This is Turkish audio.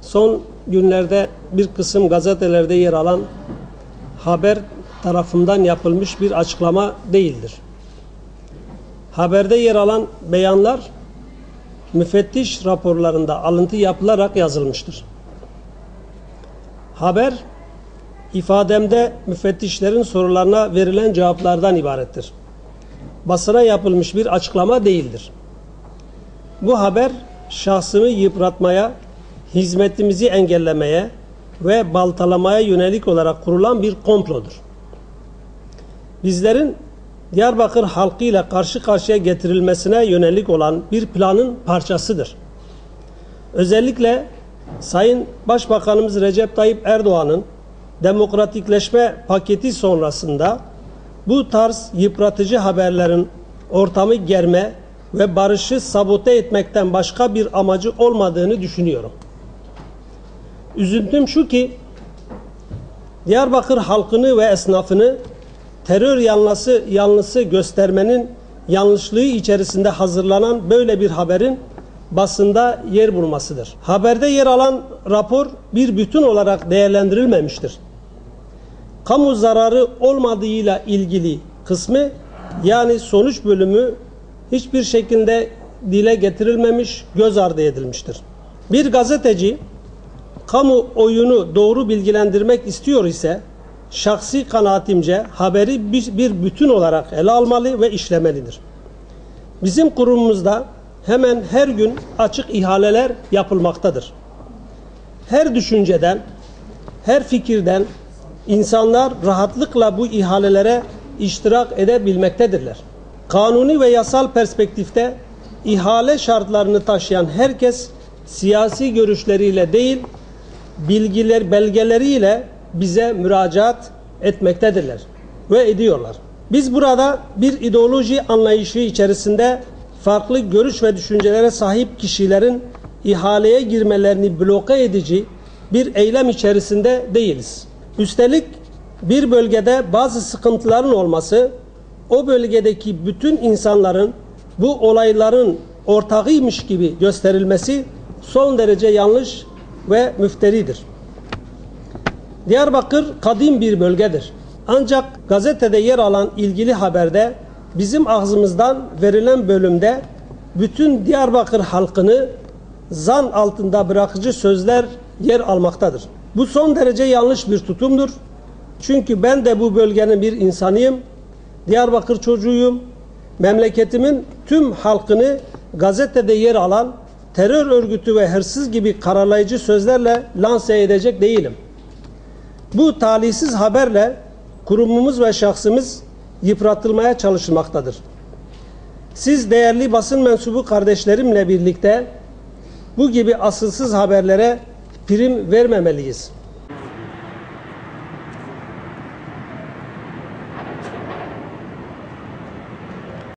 son günlerde bir kısım gazetelerde yer alan haber tarafından yapılmış bir açıklama değildir. Haberde yer alan beyanlar müfettiş raporlarında alıntı yapılarak yazılmıştır. Haber ifademde müfettişlerin sorularına verilen cevaplardan ibarettir. Basına yapılmış bir açıklama değildir. Bu haber şahsımı yıpratmaya, hizmetimizi engellemeye ve baltalamaya yönelik olarak kurulan bir komplodur. Bizlerin Diyarbakır halkıyla karşı karşıya getirilmesine yönelik olan bir planın parçasıdır. Özellikle Sayın Başbakanımız Recep Tayyip Erdoğan'ın demokratikleşme paketi sonrasında bu tarz yıpratıcı haberlerin ortamı germe ve barışı sabote etmekten başka bir amacı olmadığını düşünüyorum. Üzüntüm şu ki Diyarbakır halkını ve esnafını terör yanlısı, yanlısı göstermenin yanlışlığı içerisinde hazırlanan böyle bir haberin basında yer bulmasıdır. Haberde yer alan rapor bir bütün olarak değerlendirilmemiştir. Kamu zararı olmadığıyla ilgili kısmı yani sonuç bölümü hiçbir şekilde dile getirilmemiş, göz ardı edilmiştir. Bir gazeteci kamu oyunu doğru bilgilendirmek istiyor ise şahsi kanaatimce haberi bir bütün olarak ele almalı ve işlemelidir. Bizim kurumumuzda hemen her gün açık ihaleler yapılmaktadır. Her düşünceden, her fikirden insanlar rahatlıkla bu ihalelere iştirak edebilmektedirler. Kanuni ve yasal perspektifte ihale şartlarını taşıyan herkes siyasi görüşleriyle değil, bilgiler belgeleriyle bize müracaat etmektedirler ve ediyorlar. Biz burada bir ideoloji anlayışı içerisinde farklı görüş ve düşüncelere sahip kişilerin ihaleye girmelerini bloke edici bir eylem içerisinde değiliz. Üstelik bir bölgede bazı sıkıntıların olması o bölgedeki bütün insanların bu olayların ortağıymış gibi gösterilmesi son derece yanlış ve müfteridir. Diyarbakır kadim bir bölgedir. Ancak gazetede yer alan ilgili haberde bizim ağzımızdan verilen bölümde bütün Diyarbakır halkını zan altında bırakıcı sözler yer almaktadır. Bu son derece yanlış bir tutumdur. Çünkü ben de bu bölgenin bir insanıyım. Diyarbakır çocuğuyum. Memleketimin tüm halkını gazetede yer alan terör örgütü ve hırsız gibi karalayıcı sözlerle lanse edecek değilim. Bu talihsiz haberle kurumumuz ve şahsımız yıpratılmaya çalışılmaktadır. Siz değerli basın mensubu kardeşlerimle birlikte bu gibi asılsız haberlere prim vermemeliyiz.